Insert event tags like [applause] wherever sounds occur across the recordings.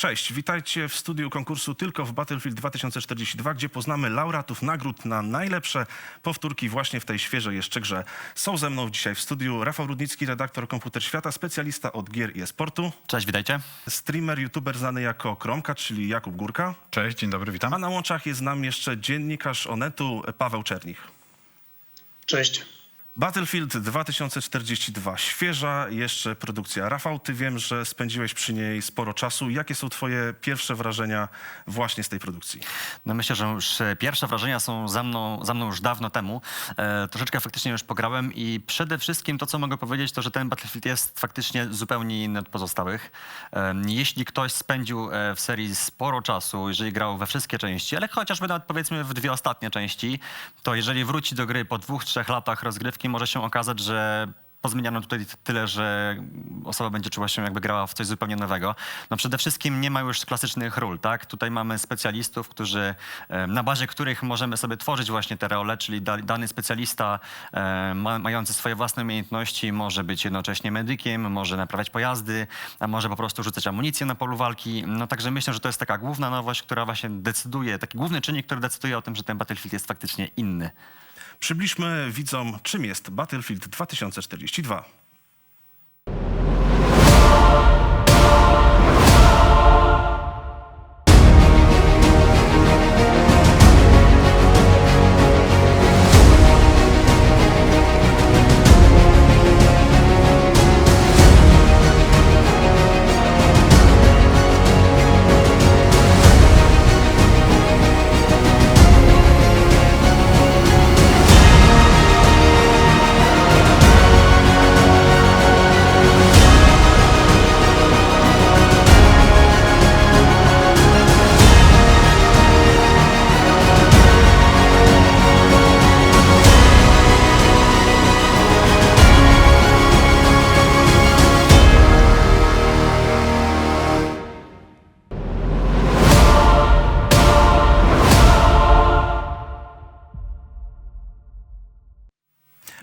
Cześć, witajcie w studiu konkursu Tylko w Battlefield 2042, gdzie poznamy laureatów nagród na najlepsze powtórki właśnie w tej świeżej jeszcze grze. Są ze mną dzisiaj w studiu Rafał Rudnicki, redaktor Komputer Świata, specjalista od gier i e-sportu, Cześć, witajcie. streamer, youtuber znany jako Kromka, czyli Jakub Górka, Cześć, dzień dobry, witam. a na łączach jest z nami jeszcze dziennikarz Onetu Paweł Czernich. Cześć. Battlefield 2042, świeża jeszcze produkcja. Rafał, ty wiem, że spędziłeś przy niej sporo czasu. Jakie są twoje pierwsze wrażenia właśnie z tej produkcji? No myślę, że już e, pierwsze wrażenia są za mną, za mną już dawno temu. E, troszeczkę faktycznie już pograłem i przede wszystkim to, co mogę powiedzieć, to, że ten Battlefield jest faktycznie zupełnie inny od pozostałych. E, jeśli ktoś spędził e, w serii sporo czasu, jeżeli grał we wszystkie części, ale chociażby nawet powiedzmy w dwie ostatnie części, to jeżeli wróci do gry po dwóch, trzech latach rozgrywki, może się okazać, że pozmieniano tutaj tyle, że osoba będzie czuła się jakby grała w coś zupełnie nowego. No przede wszystkim nie ma już klasycznych ról, tak? Tutaj mamy specjalistów, którzy, na bazie których możemy sobie tworzyć właśnie te role, czyli da, dany specjalista ma, mający swoje własne umiejętności może być jednocześnie medykiem, może naprawiać pojazdy, a może po prostu rzucać amunicję na polu walki. No także myślę, że to jest taka główna nowość, która właśnie decyduje, taki główny czynnik, który decyduje o tym, że ten Battlefield jest faktycznie inny. Przybliżmy widzom, czym jest Battlefield 2042.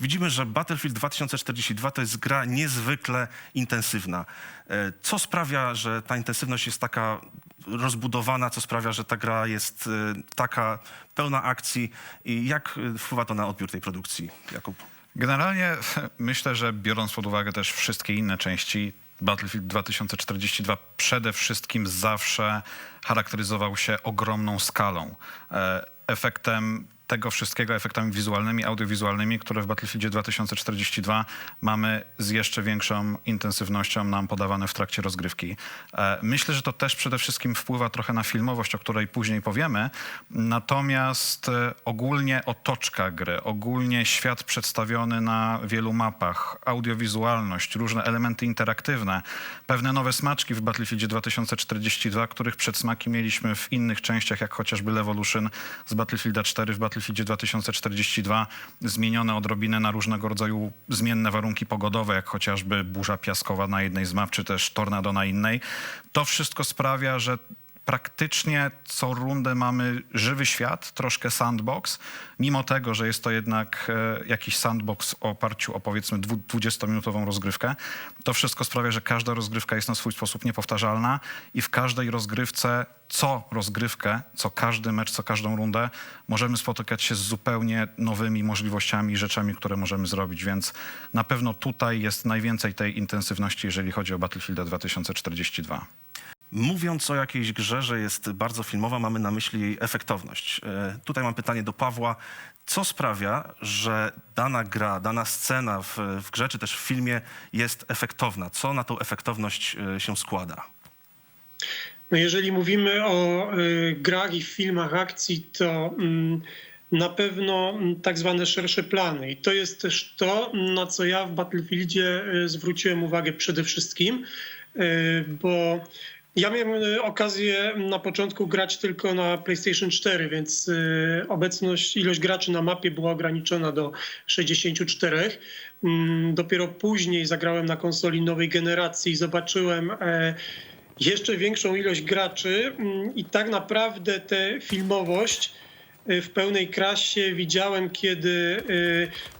Widzimy, że Battlefield 2042 to jest gra niezwykle intensywna. E, Co sprawia, że ta intensywność jest taka rozbudowana, co sprawia, że ta gra jest e, taka pełna akcji i jak e, wpływa to na odbiór tej produkcji, Jakub? Generalnie [laughs] myślę, że biorąc pod uwagę też wszystkie inne części, Battlefield 2042 przede wszystkim zawsze charakteryzował się ogromną skalą. Efektem tego wszystkiego, efektami wizualnymi, audiowizualnymi, które w Battlefieldzie 2042 mamy z jeszcze większą intensywnością nam podawane w trakcie rozgrywki. E, Myślę, że to też przede wszystkim wpływa trochę na filmowość, o której później powiemy, natomiast e, ogólnie otoczka gry, ogólnie świat przedstawiony na wielu mapach, audiowizualność, różne elementy interaktywne, pewne nowe smaczki w Battlefieldzie 2042, których przedsmaki mieliśmy w innych częściach, jak chociażby Levolution z Battlefielda 4 w Battlefieldzie 2042, zmienione odrobinę na różnego rodzaju zmienne warunki pogodowe, jak chociażby burza piaskowa na jednej z map, czy też tornado na innej. To wszystko sprawia, że praktycznie co rundę mamy żywy świat, troszkę sandbox, mimo tego, że jest to jednak e, jakiś sandbox w oparciu o powiedzmy dwu- 20-minutową rozgrywkę. To wszystko sprawia, że każda rozgrywka jest na swój sposób niepowtarzalna i w każdej rozgrywce, co rozgrywkę, co każdy mecz, co każdą rundę, możemy spotykać się z zupełnie nowymi możliwościami i rzeczami, które możemy zrobić, więc na pewno tutaj jest najwięcej tej intensywności, jeżeli chodzi o Battlefield 2042. Mówiąc o jakiejś grze, że jest bardzo filmowa, mamy na myśli jej efektowność. E, Tutaj mam pytanie do Pawła. Co sprawia, że dana gra, dana scena w, w grze czy też w filmie jest efektowna? Co na tą efektowność e, się składa? No jeżeli mówimy o y, grach i filmach akcji, to mm, na pewno mm, tak zwane szersze plany. I to jest też to, na co ja w Battlefieldzie y, zwróciłem uwagę przede wszystkim, y, bo ja miałem y, okazję na początku grać tylko na PlayStation 4, więc y, obecność, ilość graczy na mapie była ograniczona do 64. Mm, Dopiero później zagrałem na konsoli nowej generacji i zobaczyłem e, jeszcze większą ilość graczy mm, i tak naprawdę tę filmowość y, w pełnej krasie widziałem, kiedy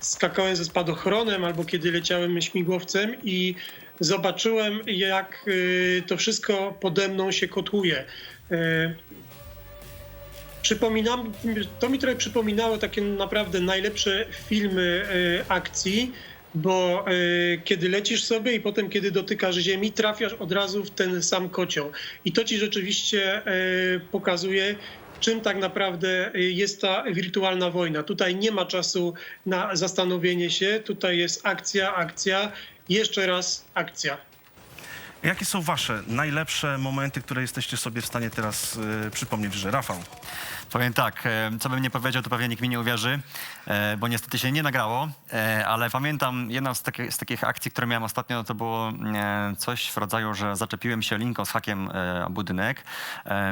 skakałem ze spadochronem albo kiedy leciałem śmigłowcem i zobaczyłem, jak y, to wszystko pode mną się kotłuje. Y, Przypominam, to mi trochę przypominało takie naprawdę najlepsze filmy e, akcji, bo kiedy lecisz sobie i potem kiedy dotykasz ziemi, trafiasz od razu w ten sam kocioł. I to ci rzeczywiście pokazuje, czym tak naprawdę jest ta wirtualna wojna. Tutaj nie ma czasu na zastanowienie się, tutaj jest akcja, akcja, jeszcze raz akcja. Jakie są wasze najlepsze momenty, które jesteście sobie w stanie teraz y, przypomnieć, że Rafał? Powiem tak, e, co bym nie powiedział, to pewnie nikt mi nie uwierzy, e, bo niestety się nie nagrało, ale pamiętam jedną z, z takich akcji, które miałem ostatnio, to było coś w rodzaju, że zaczepiłem się linką z hakiem o budynek.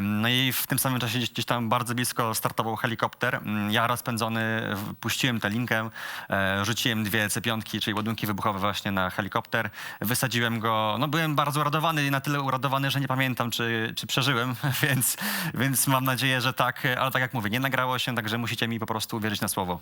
No i w tym samym czasie gdzieś, tam bardzo blisko startował helikopter. Mm, Ja rozpędzony puściłem tę linkę, rzuciłem dwie C5, czyli ładunki wybuchowe właśnie na helikopter, wysadziłem go, no byłem bardzo uradowany i na tyle uradowany, że nie pamiętam, czy, czy przeżyłem, [laughs] więc, więc mam nadzieję, że tak, ale tak jak mówię, nie nagrało się, także musicie mi po prostu uwierzyć na słowo.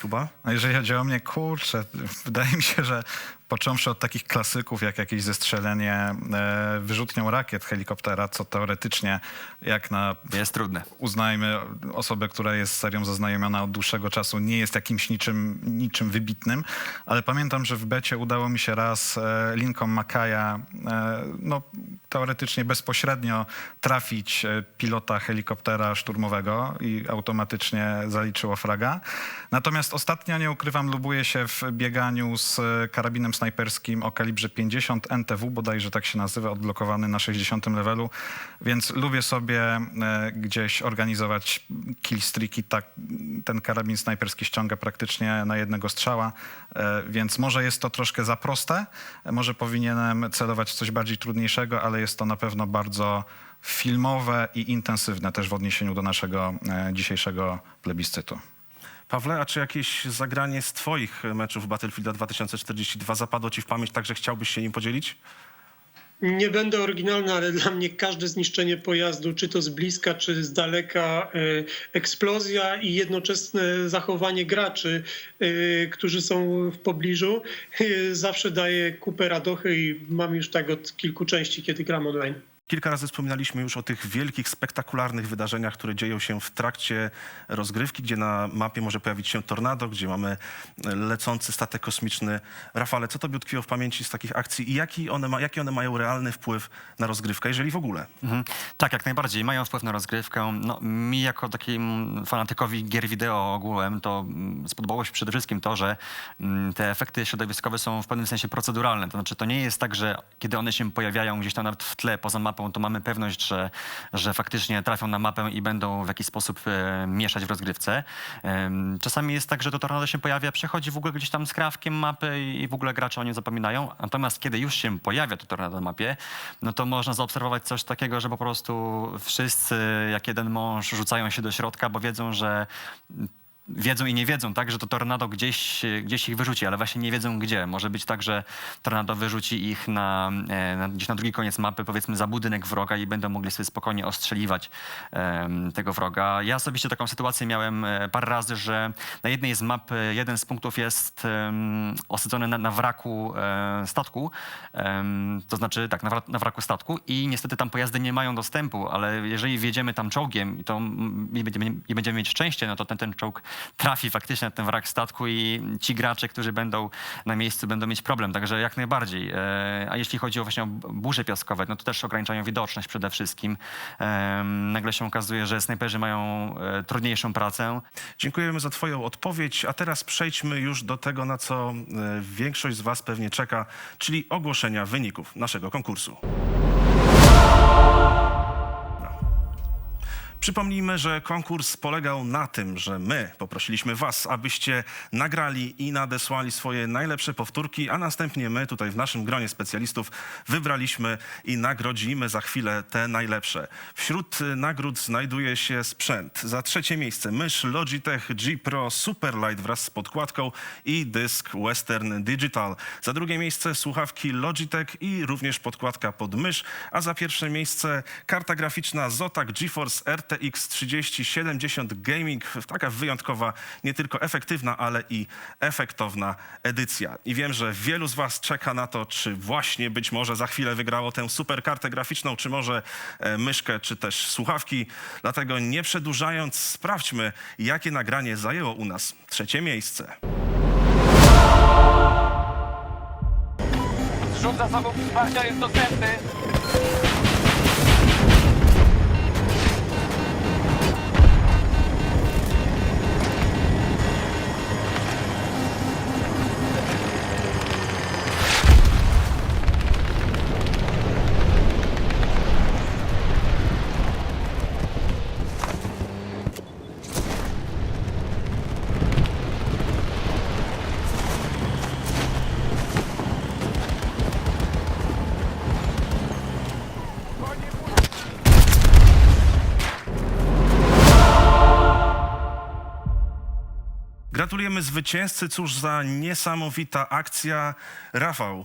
Kuba? A jeżeli chodzi o mnie, kurczę, wydaje mi się, że począwszy od takich klasyków, jak jakieś zestrzelenie e, wyrzutnią rakiet helikoptera, co teoretycznie, jak na Jest trudne. uznajmy osobę, która jest serią zaznajomiona od dłuższego czasu, nie jest jakimś niczym, niczym wybitnym, ale pamiętam, że w becie udało mi się raz e, linką Makaja, e, no teoretycznie bezpośrednio trafić pilota helikoptera szturmowego i automatycznie zaliczyło fraga. Natomiast ostatnio, nie ukrywam, lubuję się w bieganiu z karabinem snajperskim o kalibrze 50 NTW, bodajże tak się nazywa, odblokowany na 60 levelu, więc lubię sobie e, gdzieś organizować killstreaki. Tak, ten karabin snajperski ściąga praktycznie na jednego strzała, e, więc może jest to troszkę za proste, e, może powinienem celować coś bardziej trudniejszego, ale jest to na pewno bardzo filmowe i intensywne też w odniesieniu do naszego dzisiejszego plebiscytu. Pawle, a czy jakieś zagranie z twoich meczów Battlefielda 2042 zapadło ci w pamięć, tak że chciałbyś się nim podzielić? Nie będę oryginalny, ale dla mnie każde zniszczenie pojazdu, czy to z bliska, czy z daleka, e, eksplozja i jednoczesne zachowanie graczy, e, którzy są w pobliżu, e, zawsze daje kupę radochy i mam już tak od kilku części, kiedy gram online. Kilka razy wspominaliśmy już o tych wielkich, spektakularnych wydarzeniach, które dzieją się w trakcie rozgrywki, gdzie na mapie może pojawić się tornado, gdzie mamy lecący statek kosmiczny. Rafale, co tobie utkwiło w pamięci z takich akcji i jaki one, ma, jaki one mają realny wpływ na rozgrywkę, jeżeli w ogóle? Mhm. Tak, jak najbardziej. Mają wpływ na rozgrywkę. No, mi jako takim fanatykowi gier wideo ogółem to mm, spodobało się przede wszystkim to, że mm, te efekty środowiskowe są w pewnym sensie proceduralne. To znaczy to nie jest tak, że kiedy one się pojawiają gdzieś tam nawet w tle, poza mapą, to mamy pewność, że, że faktycznie trafią na mapę i będą w jakiś sposób e, mieszać w rozgrywce. Czasami jest tak, że to tornado się pojawia, przechodzi w ogóle gdzieś tam z krawkiem mapy i w ogóle gracze o nim zapominają. Natomiast kiedy już się pojawia to tornado na mapie, no to można zaobserwować coś takiego, że po prostu wszyscy jak jeden mąż rzucają się do środka, bo wiedzą, że wiedzą i nie wiedzą, tak, że to tornado gdzieś, gdzieś ich wyrzuci, ale właśnie nie wiedzą gdzie. Może być tak, że tornado wyrzuci ich na, e, na, gdzieś na drugi koniec mapy, powiedzmy za budynek wroga i będą mogli sobie spokojnie ostrzeliwać em, tego wroga. Ja osobiście taką sytuację miałem e, parę razy, że na jednej z map e, jeden z punktów jest um, osadzony na, na wraku e, statku, em, to znaczy tak, na, na wraku statku i niestety tam pojazdy nie mają dostępu, ale jeżeli wjedziemy tam czołgiem i, to, mm, i, będziemy, i będziemy mieć szczęście, no to ten, ten czołg trafi faktycznie na ten wrak statku i ci gracze, którzy będą na miejscu, będą mieć problem, także jak najbardziej. E, A jeśli chodzi o właśnie o burze piaskowe, no to też ograniczają widoczność przede wszystkim. Em, Nagle się okazuje, że snajperzy mają e, trudniejszą pracę. Dziękujemy za Twoją odpowiedź, a teraz przejdźmy już do tego, na co e, większość z Was pewnie czeka, czyli ogłoszenia wyników naszego konkursu. Przypomnijmy, że konkurs polegał na tym, że my poprosiliśmy Was, abyście nagrali i nadesłali swoje najlepsze powtórki, a następnie my tutaj w naszym gronie specjalistów wybraliśmy i nagrodzimy za chwilę te najlepsze. Wśród y, nagród znajduje się sprzęt. Za trzecie miejsce mysz Logitech G Pro Superlight wraz z podkładką i dysk Western Digital. Za drugie miejsce słuchawki Logitech i również podkładka pod mysz, a za pierwsze miejsce karta graficzna Zotac GeForce RTX RTX 3070 Gaming. Taka wyjątkowa, nie tylko efektywna, ale i efektowna edycja. I wiem, że wielu z was czeka na to, czy właśnie być może za chwilę wygrało tę super kartę graficzną, czy może e, myszkę, czy też słuchawki. Dlatego nie przedłużając, sprawdźmy, jakie nagranie zajęło u nas trzecie miejsce. Zrzut zasobów wsparcia jest dostępny. Gratulujemy zwycięzcy, cóż za niesamowita akcja. Rafał,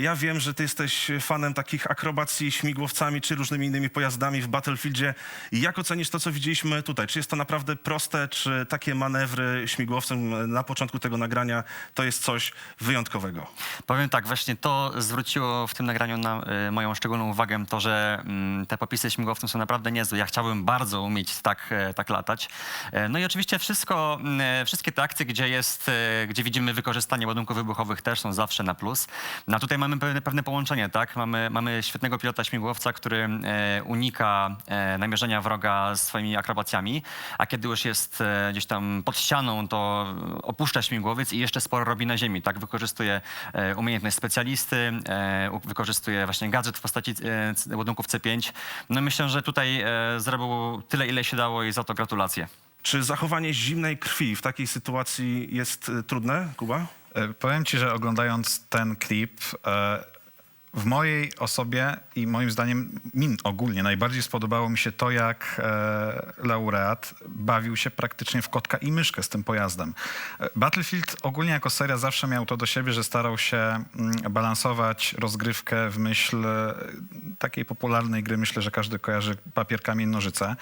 ja wiem, że ty jesteś fanem takich akrobacji śmigłowcami czy różnymi innymi pojazdami w Battlefieldzie. Jak ocenisz to, co widzieliśmy tutaj? Czy jest to naprawdę proste, czy takie manewry śmigłowcem e, na początku tego nagrania to jest coś wyjątkowego? Powiem tak, właśnie to zwróciło w tym nagraniu na y, moją szczególną uwagę, to, że mm, te popisy śmigłowcem są naprawdę niezłe. Ja chciałbym bardzo umieć tak, e, tak latać. E, No i oczywiście wszystko, mm, e, wszystkie te akcje, gdzie jest, e, gdzie widzimy wykorzystanie ładunków wybuchowych też są zawsze na plus. No a tutaj mamy pewne, pewne połączenie, tak? Mamy, mamy świetnego pilota śmigłowca, który e, unika e, namierzenia wroga swoimi akrobacjami, a kiedy już jest e, gdzieś tam pod ścianą, to opuszcza śmigłowiec i jeszcze sporo robi na ziemi, tak? Wykorzystuje e, umiejętność specjalisty, e, u- wykorzystuje właśnie gadżet w postaci e, ładunków C5. No myślę, że tutaj e, zrobił tyle, ile się dało i za to gratulacje. Czy zachowanie zimnej krwi w takiej sytuacji jest e, trudne, Kuba? E, Powiem ci, że oglądając ten klip, e, w mojej osobie i moim zdaniem min ogólnie najbardziej spodobało mi się to, jak e, laureat bawił się praktycznie w kotka i myszkę z tym pojazdem. E, Battlefield ogólnie jako seria zawsze miał to do siebie, że starał się mm, balansować rozgrywkę w myśl e, takiej popularnej gry, myślę, że każdy kojarzy papier, kamień, nożyce.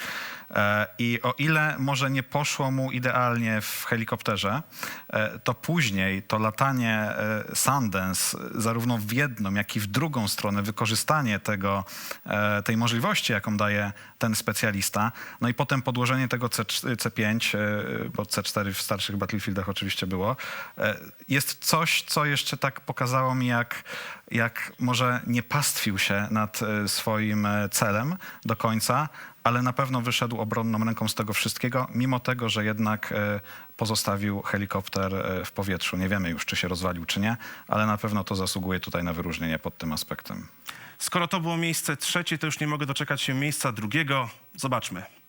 E, I o ile może nie poszło mu idealnie w helikopterze, e, to później to latanie e, Sundance zarówno w jedną, jak i w drugą stronę, wykorzystanie tego, e, tej możliwości, jaką daje ten specjalista, no i potem podłożenie tego C, C5, e, bo C4 w starszych Battlefieldach oczywiście było, e, jest coś, co jeszcze tak pokazało mi, jak, jak może nie pastwił się nad e, swoim e, celem do końca, ale na pewno wyszedł obronną ręką z tego wszystkiego, mimo tego, że jednak e, pozostawił helikopter w powietrzu. Nie wiemy już, czy się rozwalił, czy nie, ale na pewno to zasługuje tutaj na wyróżnienie pod tym aspektem. Skoro to było miejsce trzecie, to już nie mogę doczekać się miejsca drugiego. Zobaczmy.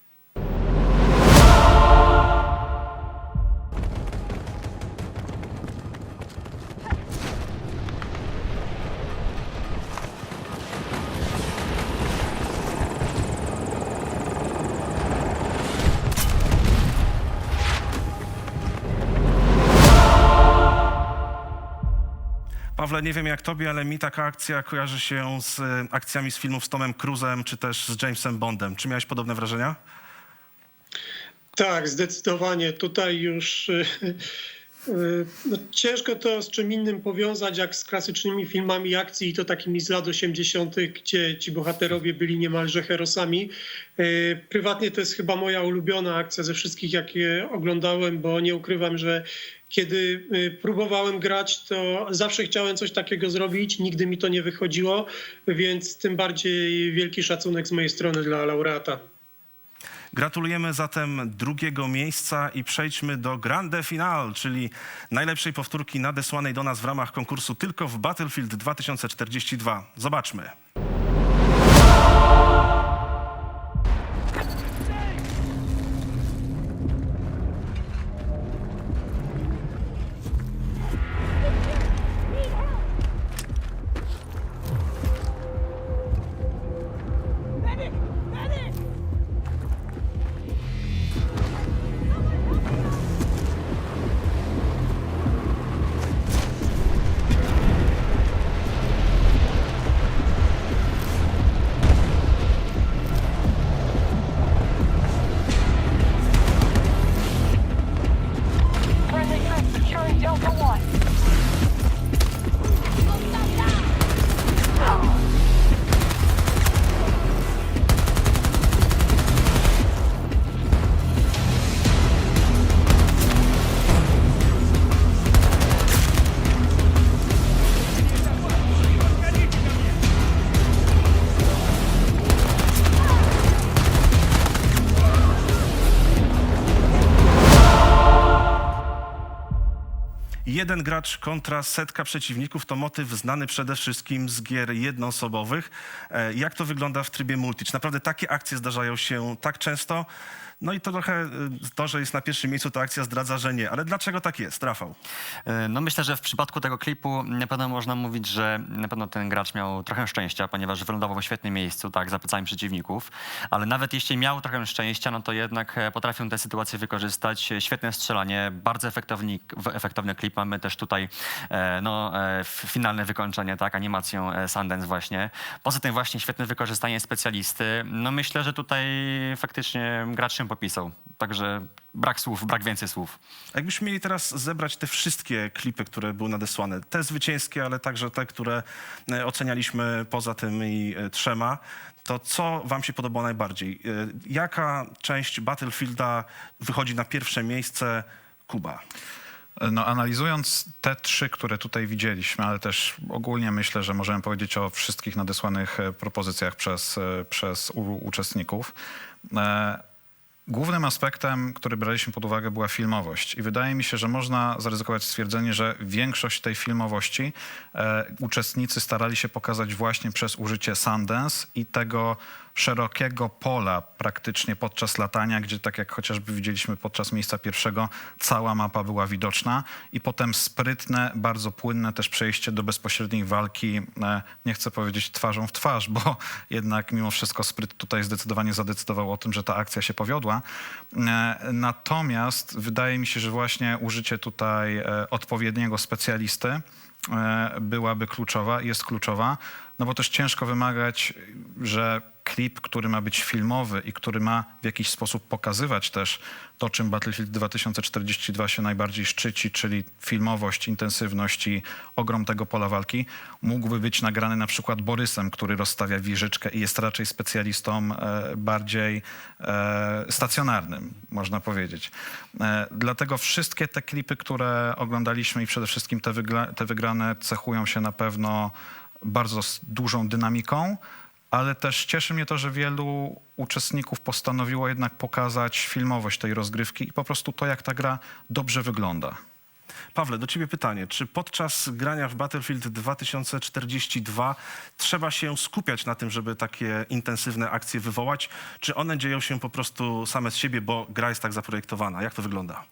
Nie wiem jak tobie, ale mi taka akcja kojarzy się z e, akcjami z filmów z Tomem Cruzem czy też z Jamesem Bondem. Czy miałeś podobne wrażenia? Tak, zdecydowanie. Tutaj już y, y, no, ciężko to z czym innym powiązać, jak z klasycznymi filmami akcji i to takimi z lat 80., gdzie ci bohaterowie byli niemalże herosami. Prywatnie to jest chyba moja ulubiona akcja ze wszystkich, jakie oglądałem, bo nie ukrywam, że kiedy y, próbowałem grać, to zawsze chciałem coś takiego zrobić, nigdy mi to nie wychodziło, więc tym bardziej wielki szacunek z mojej strony dla laureata. Gratulujemy zatem drugiego miejsca i przejdźmy do Grande Finale, czyli najlepszej powtórki nadesłanej do nas w ramach konkursu tylko w Battlefield 2042. Zobaczmy. Jeden gracz kontra setka przeciwników to motyw znany przede wszystkim z gier jednoosobowych. E, Jak to wygląda w trybie multi? Czy naprawdę takie akcje zdarzają się tak często? No i to trochę y, to, że jest na pierwszym miejscu, ta akcja zdradza, że nie. Ale dlaczego tak jest, Rafał? E, No myślę, że w przypadku tego klipu na pewno można mówić, że na pewno ten gracz miał trochę szczęścia, ponieważ wylądował w świetnym miejscu, tak, za plecami przeciwników. Ale nawet jeśli miał trochę szczęścia, no to jednak e, potrafią tę sytuację wykorzystać. Świetne strzelanie, bardzo efektowny, efektowny klip. Mamy też tutaj e, no, e, finalne wykończenie, tak, animacją Sundance właśnie. Poza tym właśnie świetne wykorzystanie specjalisty. No myślę, że tutaj faktycznie gracz się popisał. Także brak słów, brak więcej słów. Jakbyśmy mieli teraz zebrać te wszystkie klipy, które były nadesłane, te zwycięskie, ale także te, które e, ocenialiśmy poza tymi e, trzema, to co wam się podobało najbardziej? E, Jaka część Battlefielda wychodzi na pierwsze miejsce? Kuba. No, analizując te trzy, które tutaj widzieliśmy, ale też ogólnie myślę, że możemy powiedzieć o wszystkich nadesłanych e, propozycjach przez, e, przez u, uczestników. E, Głównym aspektem, który braliśmy pod uwagę, była filmowość. I wydaje mi się, że można zaryzykować stwierdzenie, że większość tej filmowości e, uczestnicy starali się pokazać właśnie przez użycie Sundance i tego szerokiego pola praktycznie podczas latania, gdzie tak jak chociażby widzieliśmy podczas miejsca pierwszego, cała mapa była widoczna i potem sprytne, bardzo płynne też przejście do bezpośredniej walki, e, nie chcę powiedzieć twarzą w twarz, bo [laughs] jednak mimo wszystko spryt tutaj zdecydowanie zadecydował o tym, że ta akcja się powiodła. E, Natomiast wydaje mi się, że właśnie użycie tutaj e, odpowiedniego specjalisty byłaby kluczowa, jest kluczowa, no bo też ciężko wymagać, że klip, który ma być filmowy i który ma w jakiś sposób pokazywać też to, czym Battlefield 2042 się najbardziej szczyci, czyli filmowość, intensywność i ogrom tego pola walki, mógłby być nagrany na przykład Borysem, który rozstawia wieżyczkę i jest raczej specjalistą e, bardziej e, stacjonarnym, można powiedzieć. E, dlatego wszystkie te klipy, które oglądaliśmy i przede wszystkim te, te wygrane cechują się na pewno bardzo dużą dynamiką, ale też cieszy mnie to, że wielu uczestników postanowiło jednak pokazać filmowość tej rozgrywki i po prostu to, jak ta gra dobrze wygląda. Pawle, do ciebie pytanie. Czy podczas grania w Battlefield 2042 trzeba się skupiać na tym, żeby takie intensywne akcje wywołać, czy one dzieją się po prostu same z siebie, bo gra jest tak zaprojektowana? Jak to wygląda?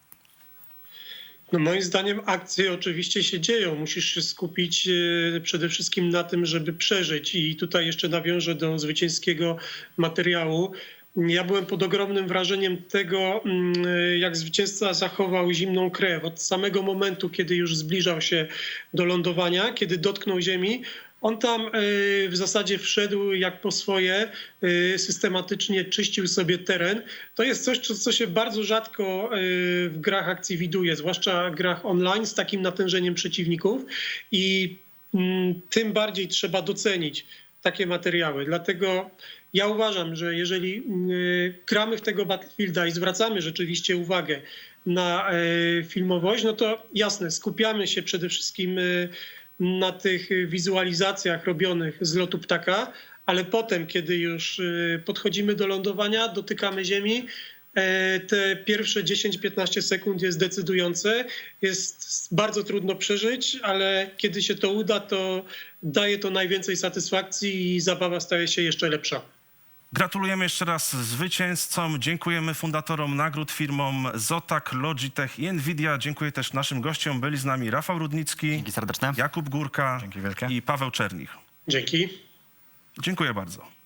No moim zdaniem akcje oczywiście się dzieją. Musisz się skupić e, przede wszystkim na tym, żeby przeżyć. I tutaj jeszcze nawiążę do zwycięskiego materiału. Ja byłem pod ogromnym wrażeniem tego, mm, jak zwycięzca zachował zimną krew. Od samego momentu, kiedy już zbliżał się do lądowania, kiedy dotknął ziemi, on tam e, w zasadzie wszedł jak po swoje, e, systematycznie czyścił sobie teren. To jest coś, co- się bardzo rzadko e, w grach akcji widuje, zwłaszcza grach online z takim natężeniem przeciwników i mm, tym bardziej trzeba docenić takie materiały. Dlatego ja uważam, że jeżeli gramy w tego Battlefielda i zwracamy rzeczywiście uwagę na filmowość, no to jasne, skupiamy się przede wszystkim na tych wizualizacjach robionych z lotu ptaka, ale potem, kiedy już y, podchodzimy do lądowania, dotykamy ziemi, e, te pierwsze 10-15 sekund jest decydujące. Jest bardzo trudno przeżyć, ale kiedy się to uda, to daje to najwięcej satysfakcji i zabawa staje się jeszcze lepsza. Gratulujemy jeszcze raz zwycięzcom. Dziękujemy fundatorom nagród firmom Zotac, Logitech i Nvidia. Dziękuję też naszym gościom. Byli z nami Rafał Rudnicki, Dzięki serdeczne. Jakub Górka Dzięki wielkie. i Paweł Czernich. Dzięki. Dziękuję bardzo.